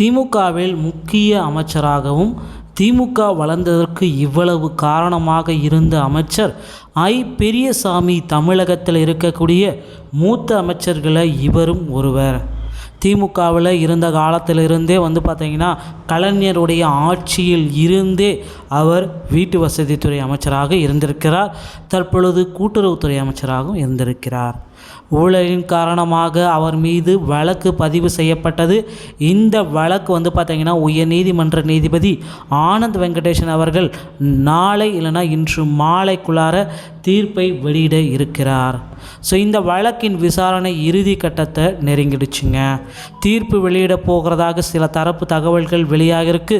திமுகவில் முக்கிய அமைச்சராகவும் திமுக வளர்ந்ததற்கு இவ்வளவு காரணமாக இருந்த அமைச்சர் ஐ. பெரியசாமி தமிழகத்தில் இருக்கக்கூடிய மூத்த அமைச்சர்களை இவரும் ஒருவர். திமுகவில் இருந்த காலத்திலிருந்தே வந்து பார்த்திங்கன்னா கலைஞருடைய ஆட்சியில் இருந்தே அவர் வீட்டு வசதித்துறை அமைச்சராக இருந்திருக்கிறார். தற்பொழுது கூட்டுறவுத்துறை அமைச்சராகவும் இருந்திருக்கிறார். ஊழலின் காரணமாக அவர் மீது வழக்கு பதிவு செய்யப்பட்டது. இந்த வழக்கு வந்து பார்த்திங்கன்னா உயர்நீதிமன்ற நீதிபதி ஆனந்த் வெங்கடேசன் அவர்கள் நாளை இல்லைனா இன்று மாலைக்குள்ளார தீர்ப்பை வெளியிட இருக்கிறார். ஸோ இந்த வழக்கின் விசாரணை இறுதி கட்டத்தை நெருங்கிடுச்சுங்க. தீர்ப்பு வெளியிட போகிறதாக சில தரப்பு தகவல்கள் வெளியாகிருக்கு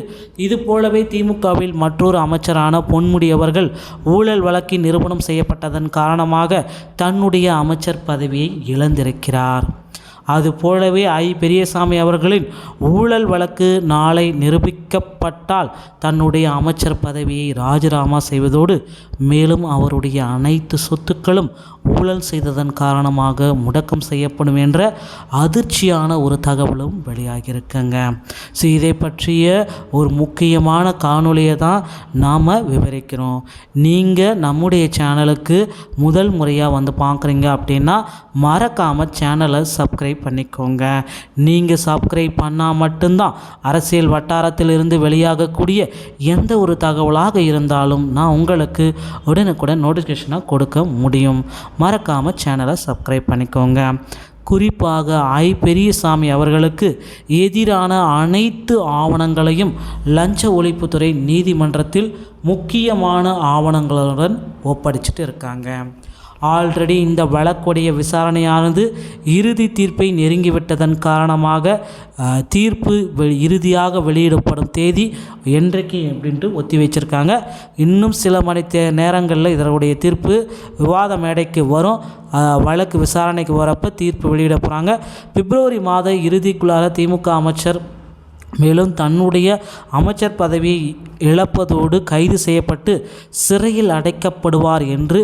இது போலவே திமுகவில் மற்றொரு அமைச்சரான பொன்முடி அவர்கள் ஊழல் வழக்கின் நிரூபணம் செய்யப்பட்டதன் காரணமாக தன்னுடைய அமைச்சர் பதவியை இழந்திருக்கிறார். அது போலவே ஐ பெரியசாமி அவர்களின் ஊழல் வழக்கு நாளை நிரூபிக்கப்பட்டால் தன்னுடைய அமைச்சர் பதவியை ராஜினாமா செய்வதோடு மேலும் அவருடைய அனைத்து சொத்துக்களும் ஊழல் செய்ததன் காரணமாக முடக்கம் செய்யப்படும் என்ற அதிர்ச்சியான ஒரு தகவலும் வெளியாகியிருக்குங்க. ஸோ இதை பற்றிய ஒரு முக்கியமான காணொலியை தான் நாம் விவரிக்கிறோம். நீங்கள் நம்முடைய சேனலுக்கு முதல் முறையாக வந்து பார்க்குறீங்க அப்படின்னா மறக்காமல் சேனலை சப்ஸ்கிரைப் பண்ணிக்கோங்க. நீங்கள் சப்ஸ்கிரைப் பண்ணால் மட்டும்தான் அரசியல் வட்டாரத்தில் இருந்து வெளியாகக்கூடிய எந்த ஒரு தகவலாக இருந்தாலும் நான் உங்களுக்கு உடனுக்குடன் நோட்டிஃபிகேஷனாக கொடுக்க முடியும். மறக்காமல் சேனலை சப்ஸ்கிரைப் பண்ணிக்கோங்க. குறிப்பாக ஐ பெரியசாமி அவர்களுக்கு எதிரான அனைத்து ஆவணங்களையும் லஞ்ச ஒழிப்புத்துறை நீதிமன்றத்தில் முக்கியமான ஆவணங்களுடன் ஒப்படைச்சிட்டு இருக்காங்க. ஆல்ரெடி இந்த வழக்குடைய விசாரணையானது இறுதி தீர்ப்பை நெருங்கிவிட்டதன் காரணமாக தீர்ப்பு வெ- இறுதியாக வெளியிடப்படும் தேதி என்றைக்கு அப்படின்ட்டு ஒத்தி வச்சுருக்காங்க. இன்னும் சில மணி தே நேரங்களில் இதனுடைய தீர்ப்பு விவாத மேடைக்கு வரும். வழக்கு விசாரணைக்கு வரப்போ தீர்ப்பு வெளியிட போகிறாங்க பிப்ரவரி மாத இறுதிக்குள்ளார திமுக அமைச்சர் மேலும் தன்னுடைய அமைச்சர் பதவியை இழப்பதோடு கைது செய்யப்பட்டு சிறையில் அடைக்கப்படுவார் என்று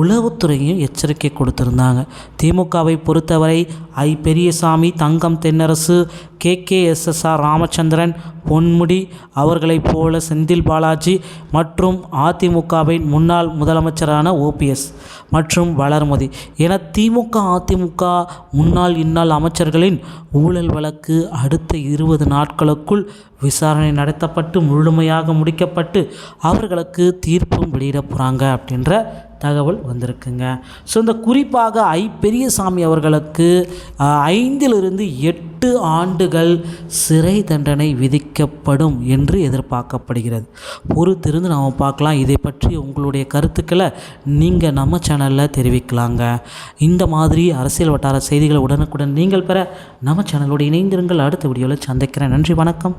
உளவுத்துறையும் எச்சரிக்கை கொடுத்திருந்தாங்க. திமுகவை பொறுத்தவரை I. Periyasamy Thangam Thennarasu K. K. SSR Ramachandran Ponmudi அவர்களைப் போல செந்தில் பாலாஜி மற்றும் அதிமுகவின் முன்னாள் முதலமைச்சரான ஓபிஎஸ் மற்றும் வளர்மதி. என திமுக அதிமுக முன்னாள் இன்னாள் அமைச்சர்களின் ஊழல் வழக்கு அடுத்த இருபது நாட்களுக்குள் விசாரணை நடத்தப்பட்டு முழுமையாக முடிக்கப்பட்டு அவர்களுக்கு தீர்ப்பும் வெளியிட போகிறாங்க அப்படின்ற தகவல் வந்திருக்குங்க. ஸோ இந்த குறிப்பாக ஐ பெரியசாமி அவர்களுக்கு ஐந்திலிருந்து எட்டு ஆண்டுகள் சிறை தண்டனை விதிக்கப்படும் என்று எதிர்பார்க்கப்படுகிறது. பொறுத்திருந்து நாம் பார்க்கலாம். இதை பற்றி உங்களுடைய கருத்துக்களை நீங்கள் நம்ம சேனலில் தெரிவிக்கலாங்க. இந்த மாதிரி அரசியல் வட்டார செய்திகளை உடனுக்குடன் நீங்கள் பெற நம்ம சேனலோடு இணைந்திருங்கள். அடுத்த வீடியோவில் சந்திக்கிறேன். நன்றி வணக்கம்.